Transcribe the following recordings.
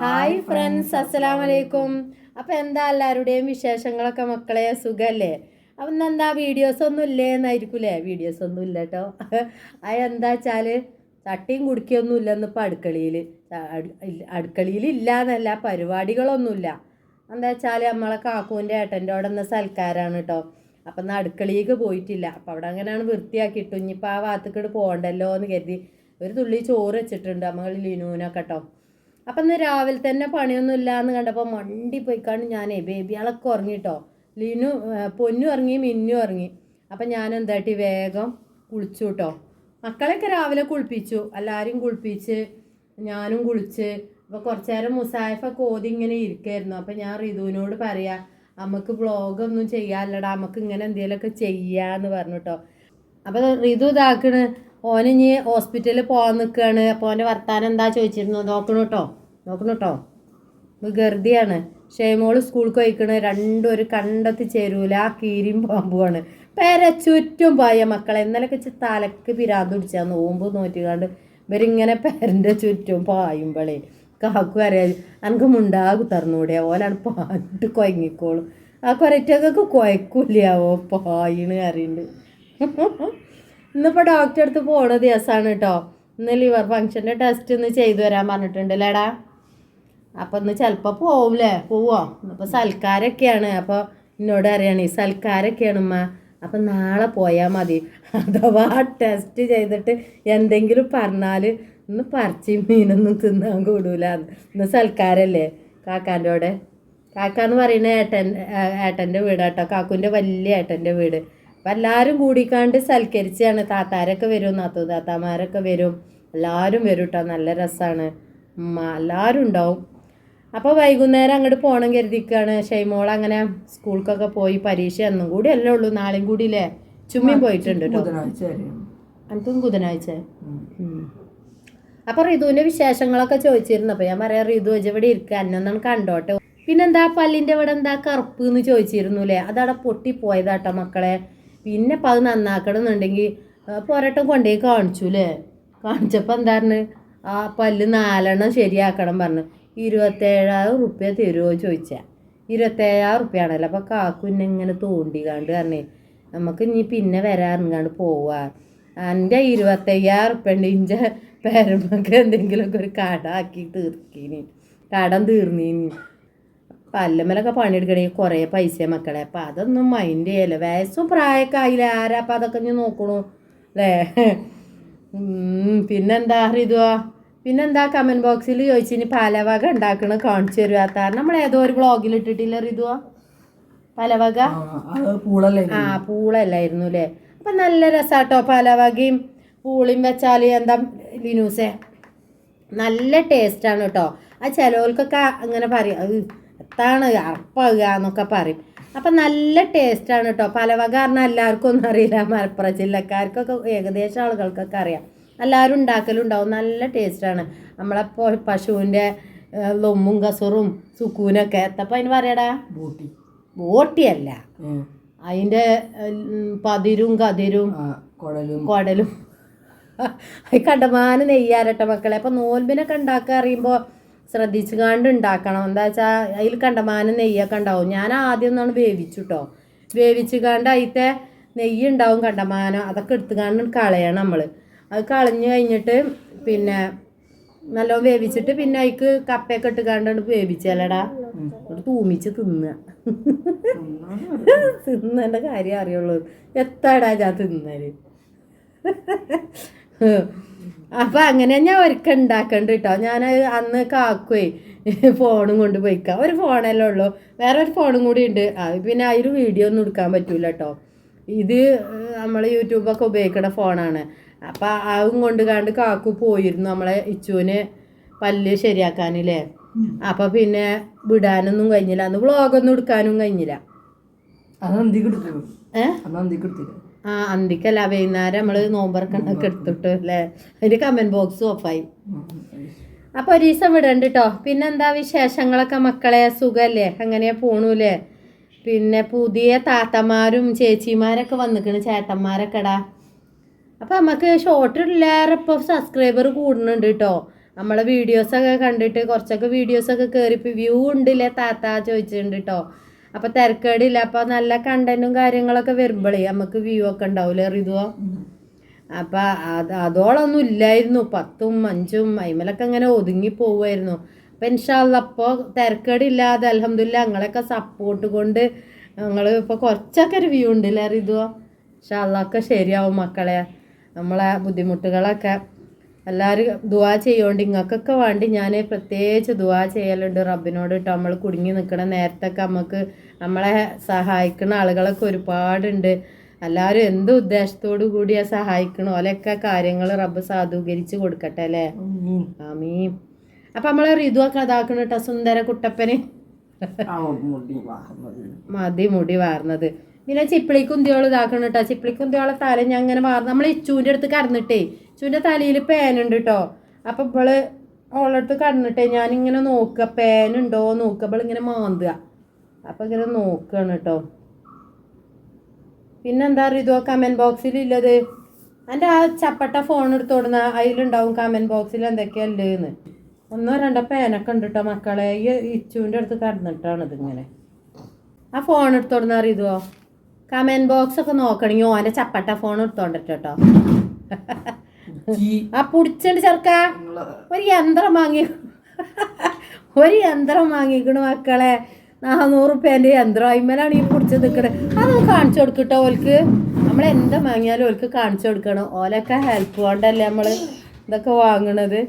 Hi friends അസ്സലാം വലൈക്കും അപ്പം എന്താ എല്ലാവരുടെയും വിശേഷങ്ങളൊക്കെ മക്കളെ? സുഖല്ലേ? അപ്പം എന്താ? വീഡിയോസ് ഒന്നും ഇല്ലേ എന്നായിരിക്കൂലേ വീഡിയോസ് ഒന്നും ഇല്ല കേട്ടോ അത് എന്താ വെച്ചാൽ ചട്ടിയും കുടിക്കൊന്നും ഇല്ലെന്ന് ഇപ്പം അടുക്കളയിൽ അടുക്കളയിൽ ഇല്ല എന്നല്ല പരിപാടികളൊന്നുമില്ല. എന്താ വെച്ചാൽ നമ്മളെ കാക്കൂന്റെ ഏട്ടന്റെ അവിടെ നിന്ന് സൽക്കാരാണ് കേട്ടോ അപ്പം ഇന്ന് അടുക്കളയിലേക്ക് പോയിട്ടില്ല. അപ്പം അവിടെ അങ്ങനെയാണ് വൃത്തിയാക്കിയിട്ടു ഇനിയിപ്പോൾ ആ ഭാഗത്തേക്കിട്ട് പോകണ്ടല്ലോ എന്ന് കരുതി. ഒരു തുള്ളി ചോറ് വെച്ചിട്ടുണ്ട്. നമ്മൾ ലിനൂനൊക്കെ കേട്ടോ അപ്പം ഇന്ന് രാവിലെ തന്നെ പണിയൊന്നും ഇല്ല എന്ന് കണ്ടപ്പോൾ മണ്ടി പോയിക്കാണ്ട് ഞാനേ. ബേബിയാളൊക്കെ ഉറങ്ങിട്ടോ. ലിനു പൊന്നു ഇറങ്ങി മിന്നു ഇറങ്ങി അപ്പം ഞാൻ എന്താട്ടി വേഗം കുളിച്ചു കേട്ടോ മക്കളെയൊക്കെ രാവിലെ കുളിപ്പിച്ചു. എല്ലാവരും കുളിപ്പിച്ച് ഞാനും കുളിച്ച്. അപ്പോൾ കുറച്ച് നേരം മുസാഫൊക്കെ ഓതി ഇങ്ങനെ ഇരിക്കായിരുന്നു. അപ്പം ഞാൻ റിതുവിനോട് പറയാം നമുക്ക് വ്ളോഗൊന്നും ചെയ്യാല്ലടാ നമുക്ക് ഇങ്ങനെ എന്തെങ്കിലുമൊക്കെ ചെയ്യാന്ന് പറഞ്ഞു കേട്ടോ അപ്പോൾ റിതു ഇതാക്കണ് ഓനിഞ്ഞ് ഹോസ്പിറ്റലിൽ പോകാൻ നിൽക്കുകയാണ് അപ്പോൾ ഓന്റെ വർത്താനം എന്താ ചോദിച്ചിരുന്നു നോക്കണു കേട്ടോ നോക്കണു കേട്ടോ വികൃതിയാണ് ഷേമോൾ സ്കൂളിൽ പോയിക്കണ്. രണ്ടും ഒരു കണ്ടെത്തി ചേരൂല. കീരിയും പാമ്പുമാണ് പേര ചുറ്റും പായ മക്കളെ. ഇന്നലൊക്കെ തലക്ക് പിരാന്ത് പിടിച്ചാൽ നോമ്പ് നോറ്റിക്കാണ്ട് ഇവരിങ്ങനെ പേരന്റെ ചുറ്റും പായുമ്പളേ. കാക്കു അറിയാതെ എനിക്ക് മുണ്ടാ കുത്തർന്നൂടെ ഓലാണ് പാട്ട് കൊയങ്ങിക്കോളും. ആ കുരറ്റൊക്കെ കുഴക്കൂല ഓ പായിന്ന് അറിയുന്നുണ്ട് ഇന്നിപ്പോൾ ഡോക്ടറെ അടുത്ത് പോണ ദിവസമാണ് കേട്ടോ ഇന്ന് ലിവർ ഫങ്ഷന്റെ ടെസ്റ്റ് ഒന്ന് ചെയ്തു വരാൻ പറഞ്ഞിട്ടുണ്ട്. ലേടാ അപ്പം ഇന്ന് ചിലപ്പോൾ പോവില്ലേ? പോവോ? അപ്പോൾ സൽക്കാരൊക്കെയാണ്. അപ്പോൾ എന്നോട് അറിയണേ സൽക്കാരൊക്കെയാണ് ഉമ്മ. അപ്പം നാളെ പോയാൽ മതി. അഥവാ ടെസ്റ്റ് ചെയ്തിട്ട് എന്തെങ്കിലും പറഞ്ഞാൽ ഇന്ന് പറിച്ചും മീനൊന്നും തിന്നാൻ കൂടൂല. ഇന്ന് സൽക്കാരല്ലേ? കാക്കാന്റെ അവിടെ. കാക്കാന്ന് പറയുന്ന ഏട്ടൻ ഏട്ടന്റെ വീടാട്ടോ. കാക്കുന്റെ വലിയ ഏട്ടന്റെ വീട്. അപ്പം എല്ലാവരും കൂടിക്കാണ്ട് സൽക്കരിച്ചാണ്. താത്താരൊക്കെ വരും നാത്തു താത്താമാരൊക്കെ വരും. എല്ലാവരും വരും കേട്ടോ നല്ല രസമാണ് എല്ലാവരും ഉണ്ടാവും. അപ്പോൾ വൈകുന്നേരം അങ്ങോട്ട് പോകണം കരുതിക്കാണ്. ഷൈമോൾ അങ്ങനെ സ്കൂൾക്കൊക്കെ പോയി പരീക്ഷ എന്നും കൂടി അല്ലേ ഉള്ളൂ. നാളെയും കൂടി അല്ലേ ചുമ്മിയും പോയിട്ടുണ്ട് കേട്ടോ. എനിക്കും ബുധനാഴ്ച. അപ്പോൾ റിതുവിന്റെ വിശേഷങ്ങളൊക്കെ ചോദിച്ചിരുന്നു. അപ്പൊ ഞാൻ പറയാം റിതു ഇവിടെ ഇരിക്കുക അന്നൊന്നാണ് കണ്ടോട്ടെ. പിന്നെന്താ പല്ലിന്റെ ഇവിടെ എന്താ കറുപ്പ് എന്ന് ചോദിച്ചിരുന്നു അല്ലേ അതവിടെ പൊട്ടിപ്പോയതാട്ടോ മക്കളെ. പിന്നെ അപ്പം അത് നന്നാക്കണം എന്നുണ്ടെങ്കിൽ പോരട്ടം കൊണ്ടുപോയി കാണിച്ചു അല്ലേ കാണിച്ചപ്പോൾ പറഞ്ഞ്? ആ പല്ല് നാലെണ്ണം ശരിയാക്കണം പറഞ്ഞു. ഇരുപത്തേഴായിരം റുപ്യ തരുമോ ചോദിച്ചാൽ ഇരുപത്തേഴായിരം റുപ്യാണല്ലോ അപ്പോൾ കാക്കു എന്നെ ഇങ്ങനെ തോണ്ടിക്കാണ്ട് പറഞ്ഞേ നമുക്ക് ഇനി പിന്നെ വരാറുണ്ട് പോവാ. എന്റെ ഇരുപത്തയ്യായിരം റുപ്യ ഉണ്ട് ഇഞ്ച പേരമ്മക്ക് എന്തെങ്കിലുമൊക്കെ ഒരു കട ആക്കി തീർക്കീനി. കടം തീർന്നീനി. പല്ലമ്മലൊക്കെ പണിയെടുക്കണേ കുറേ പൈസ മക്കളെ. അപ്പം അതൊന്നും മൈൻഡ് ചെയ്യല്ല. വയസ്സും പ്രായമൊക്കെ ആയില്ല? ആരാ അപ്പം അതൊക്കെ ഇനി നോക്കണു? അല്ലേ പിന്നെന്താ പിന്നെന്താ റിതുവാ പിന്നെന്താ കമന്റ് ബോക്സിൽ ചോദിച്ചിനി പലവക ഉണ്ടാക്കണ കാണിച്ചു തരുക കാരണം നമ്മൾ ഏതോ ഒരു വ്ളോഗിൽ ഇട്ടിട്ടില്ല ഇതുവാ പലവക? ആ, അത് പൂളല്ലേ ആ പൂളല്ലായിരുന്നു അല്ലേ അപ്പം നല്ല രസാട്ടോ പലവകയും പൂളിയും വെച്ചാൽ എന്താ ലിനൂസേ? നല്ല ടേസ്റ്റാണ് കേട്ടോ ആ ചിലവർക്കൊക്കെ അങ്ങനെ പറയാം എത്താണ് അറപ്പാകുക എന്നൊക്കെ പറയും. അപ്പം നല്ല ടേസ്റ്റാണ് കേട്ടോ പലവക പറഞ്ഞാൽ എല്ലാവർക്കും ഒന്നും അറിയില്ല. മലപ്പുറം ജില്ലക്കാർക്കൊക്കെ ഏകദേശം ആളുകൾക്കൊക്കെ അറിയാം. എല്ലാവരും ഉണ്ടാക്കലുണ്ടാവും നല്ല ടേസ്റ്റാണ് നമ്മളെ പശുവിന്റെ ലൊമ്മും കസറും സുക്കൂനൊക്കെ എത്തപ്പം അതിന് പറയടാ? ബൂട്ടി. ബോട്ടിയല്ല. അതിന്റെ പതിരും കതിരും കുടലും. കുടലും. അത് കണ്ടമാനം നെയ്യാരട്ടെ മക്കളെ. അപ്പം നോൽബിനൊക്കെ ഉണ്ടാക്കുക അറിയുമ്പോൾ ശ്രദ്ധിച്ചു കണ്ട് ഉണ്ടാക്കണം. എന്താ വെച്ചാൽ അതിൽ കണ്ടമാനം നെയ്യൊക്കെ ഉണ്ടാവും. ഞാൻ ആദ്യം ഒന്നാണ് വേവിച്ചു കേട്ടോ വേവിച്ച് കാണ്ട് അതിത്തെ നെയ്യ് ഉണ്ടാവും കണ്ടമാനം. അതൊക്കെ എടുത്തുകാണ്ട് കളയണം നമ്മൾ അത് കളഞ്ഞ് കഴിഞ്ഞിട്ട് പിന്നെ നല്ലോണം വേവിച്ചിട്ട് പിന്നെ അതിക്ക് കപ്പയൊക്കെ ഇട്ട് കണ്ടാണ് വേവിച്ചല്ലടാ എന്നിട്ട് തൂമിച്ച് തിന്നുക തിന്നേണ്ട കാര്യം അറിയുള്ളൂ. എത്താടാ ഞാൻ തിന്നൽ. അപ്പൊ അങ്ങനെ ഞാൻ ഒരിക്കൽ ഉണ്ടാക്കണ്ട് കേട്ടോ ഞാൻ അന്ന് കാക്കുവേ ഫോണും കൊണ്ട് പോയിക്കാം. ഒരു ഫോണല്ലേ ഉള്ളൂ. വേറെ ഒരു ഫോണും കൂടി ഉണ്ട് അത് പിന്നെ അതിൽ വീഡിയോ ഒന്നും എടുക്കാൻ പറ്റൂല കേട്ടോ ഇത് നമ്മൾ യൂട്യൂബൊക്കെ ഉപയോഗിക്കുന്ന ഫോണാണ്. അപ്പം അതും കൊണ്ട് കണ്ട് കാക്കു പോയിരുന്നു നമ്മളെ ഇച്ചുവിന് പല്ല് ശരിയാക്കാനില്ലേ. അപ്പം പിന്നെ വിടാനൊന്നും കഴിഞ്ഞില്ല. അന്ന് വ്ളോഗൊന്നും എടുക്കാനും കഴിഞ്ഞില്ല. ആ അന്തിക്കല്ല വൈകുന്നേരം നമ്മൾ നോമ്പറക്കണൊക്കെ എടുത്തിട്ട് അല്ലേ അതിന്റെ കമന്റ് ബോക്സ് ഓഫായി. അപ്പോൾ ഒരു ദിവസം വിടണ്ട് കേട്ടോ പിന്നെന്താ വിശേഷങ്ങളൊക്കെ മക്കളെ? സുഖല്ലേ? അങ്ങനെ പോണൂലേ പിന്നെ പുതിയ താത്തമാരും ചേച്ചിമാരൊക്കെ വന്നിക്കണ്. ചേട്ടന്മാരൊക്കെടാ. അപ്പം നമുക്ക് ഷോർട്ട് ഷോർട്ടിലേറെ ഇപ്പോൾ സബ്സ്ക്രൈബർ കൂടുന്നുണ്ട് കേട്ടോ നമ്മളെ വീഡിയോസൊക്കെ കണ്ടിട്ട് കുറച്ചൊക്കെ വീഡിയോസൊക്കെ കയറിപ്പോൾ വ്യൂ ഉണ്ടില്ലേ താത്ത ചോദിച്ചിട്ടുണ്ട് കേട്ടോ അപ്പോൾ തിരക്കേടില്ല അപ്പോൾ നല്ല കണ്ടന്റും കാര്യങ്ങളൊക്കെ വരുമ്പോഴേ നമുക്ക് വ്യൂ ഒക്കെ ഉണ്ടാവില്ലേ റിതുവോ? അപ്പം അത് അതോളൊന്നും ഇല്ലായിരുന്നു. പത്തും അഞ്ചും അയിമലൊക്കെ അങ്ങനെ ഒതുങ്ങി പോവുമായിരുന്നു അപ്പം ഇൻഷാല്ല അപ്പോൾ തിരക്കേടില്ലാതെ അലഹമില്ല ഞങ്ങളൊക്കെ സപ്പോർട്ട് കൊണ്ട് ഞങ്ങൾ ഇപ്പോൾ കുറച്ചൊക്കെ ഒരു വ്യൂ ഉണ്ടല്ലേ റിതുവോ? ഇൻഷാല്ലൊക്കെ ശരിയാവും മക്കളെ. നമ്മളെ ബുദ്ധിമുട്ടുകളൊക്കെ എല്ലാവരും ദുവാ ചെയ്യുകൊണ്ട് ഇങ്ങക്കൊക്കെ വേണ്ടി ഞാൻ പ്രത്യേകിച്ച് ദുവാ ചെയ്യലുണ്ട്. റബ്ബിനോട് കേട്ടോ നമ്മൾ കുടുങ്ങി നിൽക്കണ നേരത്തൊക്കെ നമുക്ക് നമ്മളെ സഹായിക്കുന്ന ആളുകളൊക്കെ ഒരുപാടുണ്ട്. എല്ലാവരും എന്ത് ഉദ്ദേശത്തോടു കൂടിയാ സഹായിക്കണോ? ഓലൊക്കെ കാര്യങ്ങൾ റബ്ബ് സാധൂകരിച്ച് കൊടുക്കട്ടെ അല്ലേ? ആമീ അപ്പൊ നമ്മളെ ഋതുവൊക്കെ അതാക്കണം കേട്ടോ സുന്ദര കുട്ടപ്പന്. മതി മുടി വാർന്നത്. പിന്നെ ചിപ്പിളി കുന്തിയോൾ ഇതാക്കണം കേട്ടോ ചിപ്പിളി കുന്തിയോളെ തല ഞാൻ അങ്ങനെ വാർന്ന് നമ്മൾ ഇച്ചൂന്റെ അടുത്ത് കടന്നിട്ടേ ഇച്ചൂന്റെ തലയിൽ പേനുണ്ട് കേട്ടോ അപ്പം ഇവൾ ഓളടുത്ത് കടന്നിട്ടേ ഞാനിങ്ങനെ നോക്കുക പേനുണ്ടോ നോക്കുക. ഇങ്ങനെ മാന്തുക. അപ്പം ഇങ്ങനെ നോക്കുകയാണ് കേട്ടോ പിന്നെന്താ ഇതോ കമന്റ് ബോക്സിൽ ഇല്ലത്? എന്റെ ആ ചപ്പട്ട ഫോൺ എടുത്തോടുന്ന അതിലുണ്ടാവും കമന്റ് ബോക്സിൽ എന്തൊക്കെയല്ലേന്ന് ഒന്നോ രണ്ടോ പേനൊക്കെ ഉണ്ട് കേട്ടോ മക്കളെ. ഈ ഇച്ചുവിന്റെ അടുത്ത് കടന്നിട്ടാണ് ഇതിങ്ങനെ ആ ഫോൺ എടുത്തോടുന്ന അറിയുതോ കമന്റ് ബോക്സ് ഒക്കെ നോക്കണെങ്കിൽ ഓന്റെ ചപ്പട്ട ഫോൺ എടുത്തോണ്ടിട്ട് കേട്ടോ. ആ പുടിച്ചണ്ട് ചെറുക്ക. ഒരു യന്ത്രം വാങ്ങി. ഒരു യന്ത്രം വാങ്ങിക്കണു മക്കളെ. നാനൂറ് റുപ്യേന്റെ യന്ത്രം. അതിന്മേലാണ് ഈ പിടിച്ച് നിൽക്കണത് അതൊന്ന് കാണിച്ചു കൊടുക്കട്ടോ ഓൽക്ക്. നമ്മൾ എന്താ വാങ്ങിയാലും ഓൽക്ക് കാണിച്ചു കൊടുക്കണം. ഓലൊക്കെ ഹെൽപ്പ് കൊണ്ടല്ലേ നമ്മൾ ഇതൊക്കെ വാങ്ങണത്.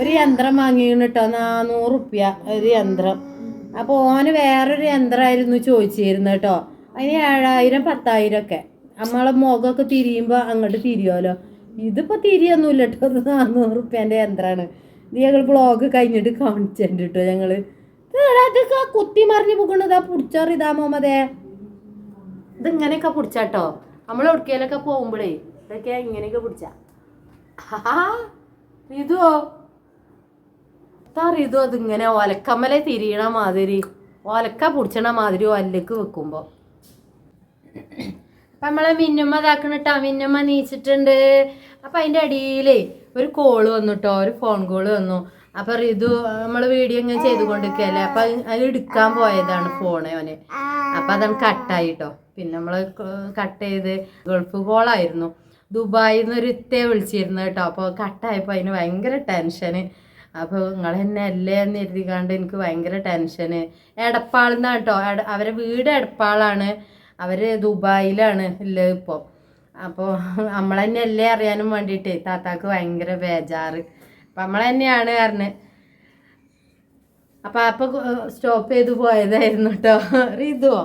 ഒരു യന്ത്രം വാങ്ങിക്കണം കേട്ടോ. നാനൂറ് റുപ്യ ഒരു യന്ത്രം. അപ്പോൾ ഓന് വേറൊരു യന്ത്രമായിരുന്നു ചോദിച്ചിരുന്നു കേട്ടോ. അതിന് ഏഴായിരം പത്തായിരം ഒക്കെ നമ്മളെ മുഖമൊക്കെ തിരിയുമ്പോൾ അങ്ങോട്ട് തിരിയുമല്ലോ ഇതിപ്പോൾ തിരിയൊന്നുമില്ല കേട്ടോ ഇത് നാനൂറ് റുപ്യേന്റെ യന്ത്രമാണ് ഇത് ഞങ്ങൾ ബ്ലോഗ് കഴിഞ്ഞിട്ട് കാണിച്ചിട്ടുണ്ട് കേട്ടോ ഞങ്ങൾ ഇതൊക്കെ കുത്തി മറിഞ്ഞ് പോകണതാ പിടിച്ചോറി ഇതാ മോമതേ. ഇതിങ്ങനെയൊക്കെ പിടിച്ചാട്ടോ? നമ്മൾ എവിടേക്കേലൊക്കെ പോകുമ്പോഴേ ഇതൊക്കെ ഇങ്ങനെയൊക്കെ പിടിച്ച. ഇതോ ഇതോ അതിങ്ങനെ ഒലക്കമ്മലെ തിരിയണ മാതിരി. ഒലക്ക പിടിച്ചണ മാതിരി ഒല്ലക്ക് വെക്കുമ്പോൾ അപ്പം നമ്മളെ മിന്നുമ്മ ഇതാക്കണിട്ടാ മിന്നുമ്മ നീച്ചിട്ടുണ്ട്. അപ്പം അതിന്റെ അടിയിലേ ഒരു കോൾ വന്നു കേട്ടോ ഒരു ഫോൺ കോൾ വന്നു. അപ്പം റിതു നമ്മൾ വീഡിയോ ഇങ്ങനെ ചെയ്തുകൊണ്ടിരിക്കുകയല്ലേ? അപ്പം അത് എടുക്കാൻ പോയതാണ് ഫോണ് അവന്. അപ്പം അതാണ് കട്ടായി കേട്ടോ പിന്നെ നമ്മൾ കട്ട് ചെയ്ത് ഗൾഫ് കോളായിരുന്നു ദുബായിൽ നിന്ന് ഒരു ഇത്തേ വിളിച്ചിരുന്നു കേട്ടോ അപ്പോൾ കട്ടായപ്പോൾ അതിന് ഭയങ്കര ടെൻഷന് അപ്പോൾ നിങ്ങൾ എന്നെ അല്ലേ എന്ന് എഴുതിക്കാണ്ട് എനിക്ക് ഭയങ്കര ടെൻഷന് കേട്ടോ അവരെ വീട് എടപ്പാളാണ്. അവർ ദുബായിലാണ് ഉള്ളത് ഇപ്പോൾ അപ്പോൾ നമ്മൾ തന്നെ അല്ലേ അറിയാനും വേണ്ടിയിട്ട്. താത്താക്ക് ഭയങ്കര ബേജാറ്. അപ്പം നമ്മൾ തന്നെയാണ് പറഞ്ഞ്. അപ്പം അപ്പം സ്റ്റോപ്പ് ചെയ്ത് പോയതായിരുന്നു കേട്ടോ റിതുവോ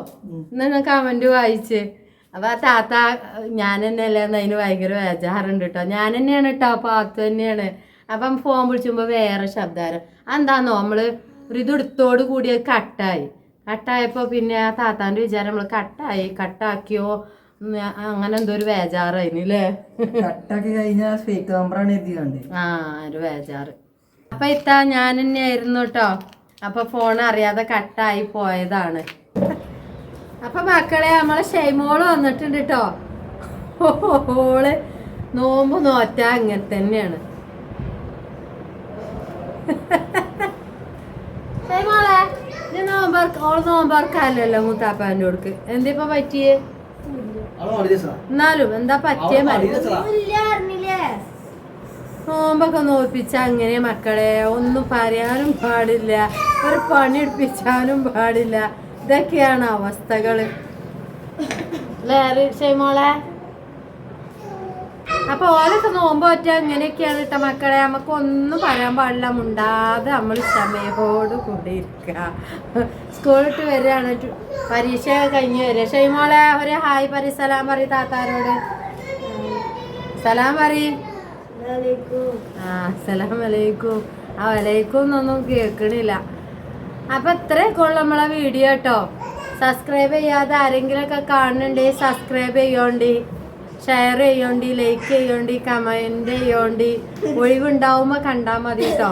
എന്നാണ് കമന്റ് വായിച്ച്. അപ്പം ആ താത്ത ഞാൻ തന്നെയല്ലേ എന്ന് അതിന് ഭയങ്കര ബേജാറുണ്ട് കേട്ടോ ഞാൻ തന്നെയാണ് കേട്ടോ പാത്തു തന്നെയാണ്. അപ്പം ഫോൺ വിളിച്ചുമ്പോൾ വേറെ ശബ്ദാരം അതെന്താന്നോ നമ്മൾ ഋതു എടുത്തോട് കൂടി കട്ടായി കട്ടായപ്പോൾ പിന്നെ ആ താത്താന്റെ വിചാരം നമ്മൾ കട്ടായി കട്ടാക്കിയോ? അങ്ങനെ എന്തോ ഒരു ബേജാറായിന് അല്ലേ കട്ടാക്കി കഴിഞ്ഞാൽ ഫേക്ക് നമ്പറാണ് ആ ഒരു വേജാറ്. അപ്പം ഇത്താ ഞാൻ തന്നെ ആയിരുന്നു കേട്ടോ അപ്പം ഫോൺ അറിയാതെ കട്ടായി പോയതാണ്. അപ്പൊ മക്കളെ നമ്മളെ ഷെയ്മോൾ വന്നിട്ടുണ്ട് കേട്ടോ ഓൾ നോമ്പ് നോറ്റ അങ്ങനെ തന്നെയാണ്. ഷെയ്മോളെ ഇത് നോമ്പർക്ക് ഓൾ നോമ്പർക്കല്ലല്ലോ മുത്താപ്പാന്റെ കൊടുക്ക്. എന്തിപ്പോ പറ്റിയേ? എന്നാലും എന്താ പറ്റിയ നോമ്പൊക്കെ നോപ്പിച്ച അങ്ങനെ മക്കളെ ഒന്നും പറയാനും പാടില്ല. ഒരു പണി എടുപ്പിച്ചാലും പാടില്ല. ഇതൊക്കെയാണ് അവസ്ഥകൾ. ഷെയ്മോളെ അപ്പൊ ഓലൊക്കെ നോമ്പ് പറ്റ ഇങ്ങനെയൊക്കെയാണ് കേട്ടോ മക്കളെ. നമുക്ക് ഒന്നും പറയാൻ പാടില്ല. മുണ്ടാതെ നമ്മൾ ക്ഷമയോട് കൂടി ഇരിക്ക സ്കൂളിട്ട് വരികയാണ്. പരീക്ഷ കഴിഞ്ഞ് വരിക. ഷെയ്മോളെ ഒരു ഹായ് പരി സലാം പറയും താത്താരോട്. സലാം പറയും. ആ സലാം വലൈക്കും ആ വലൈക്കും എന്നൊന്നും കേൾക്കണില്ല. അപ്പൊ ഇത്രയൊക്കെ ഉള്ളു നമ്മളെ വീഡിയോ കേട്ടോ സബ്സ്ക്രൈബ് ചെയ്യാതെ ആരെങ്കിലുമൊക്കെ കാണുന്നുണ്ടെങ്കിൽ സബ്സ്ക്രൈബ് ചെയ്യോണ്ടി. ഷെയർ ചെയ്യോണ്ടി ലൈക്ക് ചെയ്യോണ്ടി കമന്റ് ചെയ്യോണ്ടി. ഒഴിവുണ്ടാവുമ്പോ കണ്ടാ മതി കേട്ടോ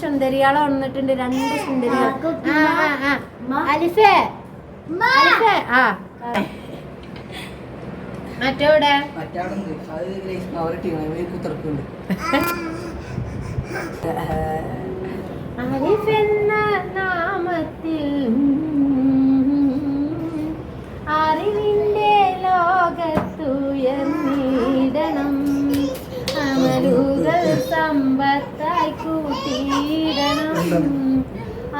സുന്ദരിയാളെ വന്നിട്ടുണ്ട് രണ്ട് സുന്ദരികൾ ആ ആ ആ അലിഫേ. കൂട്ടിയിടണം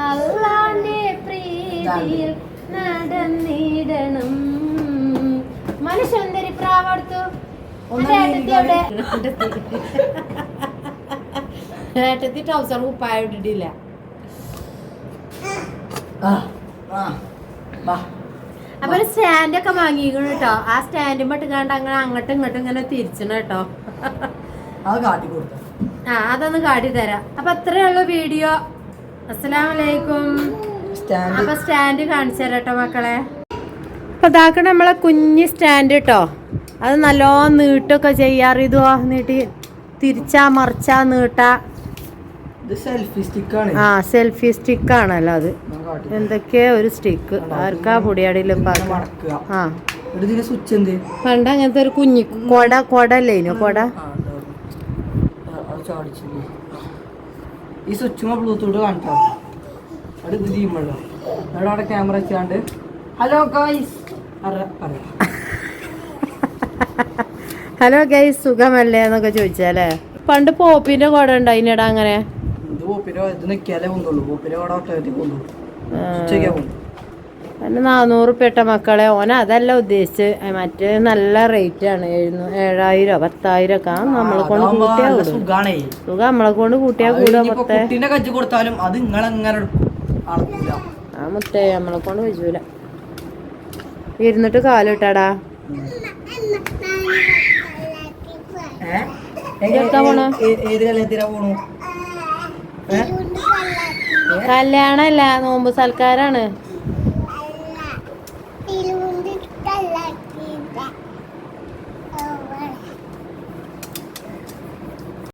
അള്ളാന്റെ പ്രീതിയിൽ നടന്നിടണം. മനുഷ്യന്തരി പ്രാവർത്തു ഏട്ടത്തി ട്രൗസർ കുപ്പായ ഇട്ടിട്ടില്ല. അപ്പൊ വാങ്ങിക്കണം കേട്ടോ ആ സ്റ്റാൻഡ് മട്ട് കണ്ട് അങ്ങനെ അങ്ങോട്ടും ഇങ്ങോട്ടും ഇങ്ങനെ തിരിച്ചണം കേട്ടോ. അത് കാട്ടി കൊടുത്തു. ആ അതൊന്ന് കാട്ടി തരാം. അപ്പൊ അത്രേ ഉള്ളു വീഡിയോ. അസ്സലാമലൈക്കും അപ്പൊ സ്റ്റാൻഡ് കാണിച്ചു തരാം കേട്ടോ മക്കളെ. അപ്പൊ ഇതാക്കണ നമ്മളെ കുഞ്ഞ് സ്റ്റാൻഡ് കേട്ടോ അത് നല്ലോണം നീട്ടൊക്കെ ചെയ്യാറ് ഇതോ നീട്ടി തിരിച്ചാ മറിച്ചാ നീട്ടാ. ആ സെൽഫി സ്റ്റിക്ക് ആണല്ലോ അത്. എന്തൊക്കെയാ ഒരു സ്റ്റിക്ക് ആർക്കാ പൊടിയാടിയിലും ആ. പണ്ട് അങ്ങനത്തെ ഒരു കുഞ്ഞി കൊട കൊട കൊട? അത് ചാടിച്ചില്ലേ ഈ സ്വിച്ചുമ്മ ബ്ലൂടൂത്ത് കാണിച്ചോ? അവിടെ ഇത് ചെയ്യുമ്പോഴോ അവിടെ അവിടെ ക്യാമറ വെച്ചാണ്ട് ഹലോ ഗൈസ് പറയാം. ഹലോ ഗൈസ് സുഖമല്ലേ എന്നൊക്കെ ചോദിച്ചാലേ പണ്ട് പോപ്പിന്റെ കൊട ഉണ്ടായിനടാ അങ്ങനെ. ഇത് പോപ്പിന്റെ ഇത് നിൽക്കിയാലേ കൊണ്ടുള്ളൂ. പോപ്പിന്റെ കോട ഓട്ടോമാറ്റിക് കൊണ്ടുള്ളൂ. ആ. ഉച്ചയ്ക്കാ കൊണ്ടു അതിന് നാനൂറ് പെട്ട മക്കളെ. ഓന അതല്ല ഉദ്ദേശിച്ച്. മറ്റേ നല്ല റേറ്റ് ആണ്. എഴുന്നൂ ഏഴായിരോ പത്തായിരം ഒക്കെ നമ്മളെ കൊണ്ട് കൂട്ടിയാ കൂടും. സുഖാണേ. സുഖം നമ്മളെ കൊണ്ട് കൂട്ടിയാ കൂടുക മുത്തേ. കൊടുത്താലും അത് നിങ്ങളെങ്ങനെ ആ മുത്തേ നമ്മളെ കൊണ്ട് വെച്ചൂല ഇരുന്നിട്ട് കാലിട്ടാടാ? കല്യാണല്ല നോമ്പ് സൽക്കാരാണ്.